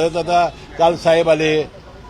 परत आता काल साहेब आले.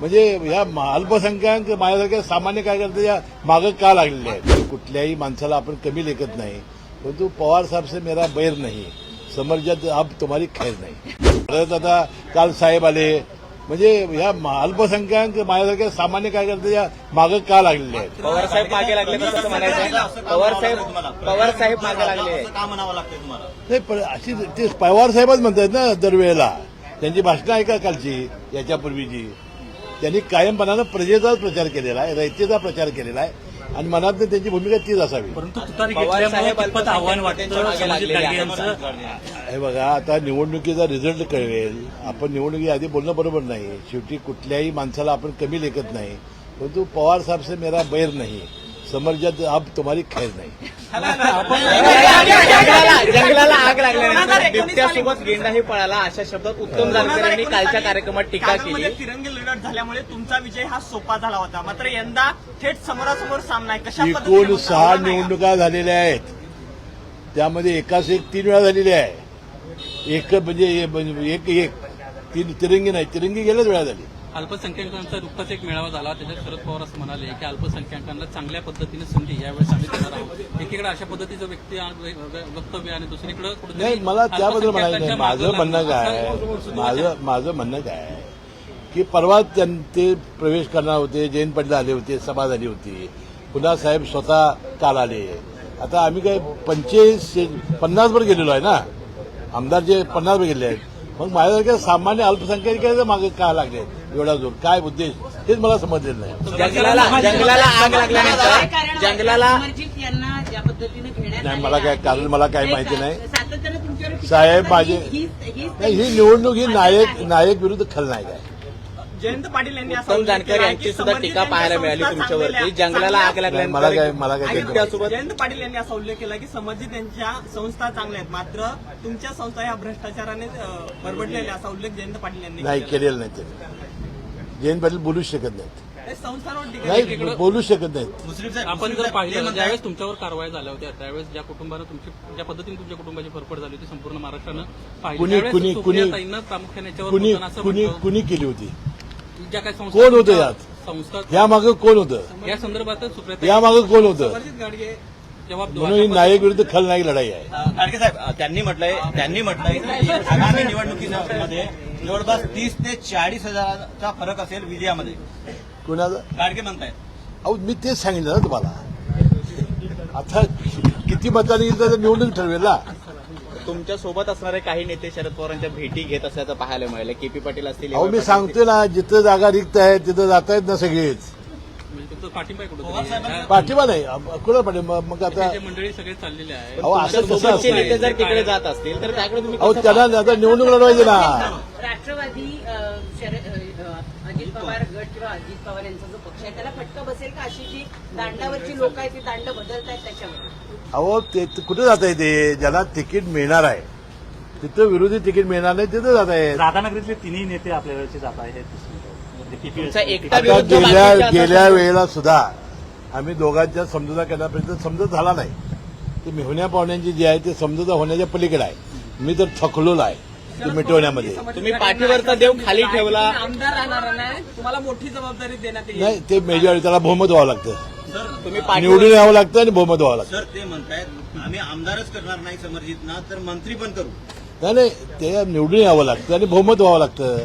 म्हणजे या अल्पसंख्याक माझ्यासारख्या सामान्य कार्यकर्ते या मागं का लागलेले आहेत? कुठल्याही माणसाला आपण कमी लेखत नाही. परंतु पवार साहेब से मेरा बैर नाही. समर्जात अब तुम्हारी खैर नाही. परत आता काल साहेब आले. म्हणजे या अल्पसंख्याक माझ्यासारख्या सामान्य कार्यकर्ते या मागं का लागलेले आहेत? पवार साहेब मागे लागले कसं म्हणायचं पवार साहेब पवार साहेब मागे लागले असं का म्हणावं लागतंय तुम्हाला? नाही पण अशी ते पवार साहेबच म्हणतात ना दरवेळेला. त्यांची भाषणं ऐका कालची? याच्यापूर्वीची त्यांनी कायमपणानं प्रजेचाच प्रचार केलेला आहे रयतेचा प्रचार केलेला आहे आणि मनात त्यांची भूमिका तीच असावी. परंतु तुतारी पवार घेतल्यामुळे साहेब कितपत आव्हान वाटतं गाडगे. यांचं हे बघा आता निवडणुकीचा रिझल्ट कळवेल आपण निवडणुकी आधी बोलणं बरोबर नाही. शेवटी कुठल्याही माणसाला आपण कमी लेखत नाही. परंतु पवार साहेब से मेरा बैर नाही. समर्जात अब तुम्हारी खैर नाही। जंगलाला आग लागल्यानंतर बिबट्यासोबत गेंडाही पळाला. अशा शब्दात उत्तम जानकर यांनी कालच्या कार्यक्रमात टीका केली. तिरंगी लढत झाल्यामुळे तुमचा विजय हा सोपा झाला होता. मात्र यंदा थेट समोरासमोर सामना आहे. कशा पद्धतीने एकूण? सहा? निवडणुका झालेल्या आहेत. त्यामध्ये एकाच एक तीन वेळा झालेली आहे. एक म्हणजे म्हणजे एक एक तीन तिरंगी नाही. तिरंगी गेल्याच वेळा झाली. अल्पसंख्याकांचा नुकताच एक मेळावा झाला. त्याच्यात शरद पवार असं म्हणाले की अल्पसंख्याकांना चांगल्या पद्धतीने संधी यावेळेस आम्ही देणार आहोत. एकीकडे अशा पद्धतीचं व्यक्ती वक्तव्य आणि दुसरीकडे नाही मला त्याबद्दल म्हणायचं नाही. माझं म्हणणं काय माझं माझं म्हणणं काय आहे? की परवा त्यां- ते प्रवेश करणार होते जयंत पाटील आले होते सभा झाली होती. पुन्हा साहेब स्वतः काल आले. आता आम्ही काय पंचेचाळीस पन्नासवर गेलेलो आहे ना? आमदार जे पन्नासवर गेले आहेत. मग माझ्यासारख्या सामान्य अल्पसंख्याकांच्या मागे का लागले? एवढा जोर. काय उद्देश हेच मला समजलेलं नाही. जंगलाला जंगलाला आग लागल्यानंतर जंगलाला अमरजीत यांना ज्या पद्धतीने घेण्यात नाही, मला काय- कारण मला काय माहिती नाही. साहेब माझे नाही ही निवडणूक ही नायक. नायक विरुद्ध खलनायक आहे जयंत पाटील यांनी असं उत्तम जानकर यांची की सुद्धा टीका पाहायला मिळाली तुमच्यावरती. जंगलाला आग नाही, मला काय मला काय जयंत पाटील यांनी असा उल्लेख केला की संबंधित यांच्या संस्था चांगल्या आहेत. मात्र तुमच्या संस्था ह्या भ्रष्टाचाराने बरबडलेल्या असा उल्लेख जयंत पाटील यांनी नाही केला. केलेलं नाही जयंत पाटील बोलूच शकत नाहीत. नाही बोलूच शकत नाहीत. आपण जर पाहिलं ज्यावेळेस तुमच्यावर कारवाई झाल्या होत्या त्यावेळेस ज्या कुटुंबानं तुमची ज्या पद्धतीने तुमच्या कुटुंबाची फरफड झाली होती संपूर्ण महाराष्ट्रानं पाहिली. कुणी- प्रामुख्याने केली होती? ज्या काही संस्था कोण होतं यात? संस्था या मागं कोण होतं? या संदर्भात सुप्रिया या मागं कोण होतं? संबंधित गाडगे जबाब म्हणून ही नायक विरुद्ध खलनायक लढाई आहे. साहेब त्यांनी म्हटलंय त्यांनी म्हटलंय की आगामी निवडणुकीमध्ये जवळपास तीस ते चाळीस हजाराचा फरक असेल विजयामध्ये. कुणाचं? गाडगे म्हणतायत. अहो मी तेच सांगितलं ना तुम्हाला. आता किती मतांनी येईल तर निवडणूक ठरवेल ना. तुमच्यासोबत असणारे काही नेते शरद पवारांच्या भेटी घेत असल्याचं पाहायला मिळालं. केपी पाटील असतील अहो मी सांगतोय ना जिथं जागा रिक्त आहे तिथं जात आहेत ना सगळेच. तुमचं पाठिंबा आहे कुठं पाठिंबा नाही मग आता जे मंडळी सगळे चाललेले आहे अहो असं कसं नेते जर तिकडे जात असतील तर त्याकडे तुम्ही अहो कसं त्यांना आता निवडणूक लढवायची ना. राष्ट्रवादी अजित पवार गट किंवा अजित पवार यांचा जो पक्ष आहे त्याला फटका बसेल का? अशी जी दांडावरची लोक आहेत ती दांड बदलतायत त्याच्यावर अहो ते कुठे जात आहे ते? ज्याला तिकीट मिळणार आहे. तिथं विरोधी तिकीट मिळणार नाही तिथं जात आहे राधानगरीतले तिन्ही नेते आपल्या वेळेचे जात आहेत. तुमचा एकटा आता विरुद्ध गेल्या बाकीचे गेल्या वेळेला सुद्धा आम्ही दोघांच्या समजुता करण्यापर्यंत समजत झाला नाही. ते मेहुण्या पाहुण्यांची जी आहे ते समजुता होण्याच्या पलीकडे आहे. मी तर थकलोला आहे ते मिटवण्यामध्ये. तुम्ही पाठीवरचा देव खाली ठेवला. आमदार राहणार नाही तुम्हाला मोठी जबाबदारी देण्यात येईल. नाही ते मेजॉरिटी त्याला बहुमत व्हावं लागतं. तुम्ही पाठीवर निवडून यावं लागतं आणि बहुमत व्हावं लागतं. सर ते म्हणतायत आम्ही आमदारच करणार नाही समर्जितना तर मंत्री पण करू. नाही नाही ते निवडून यावं लागतं आणि बहुमत व्हावं लागतं.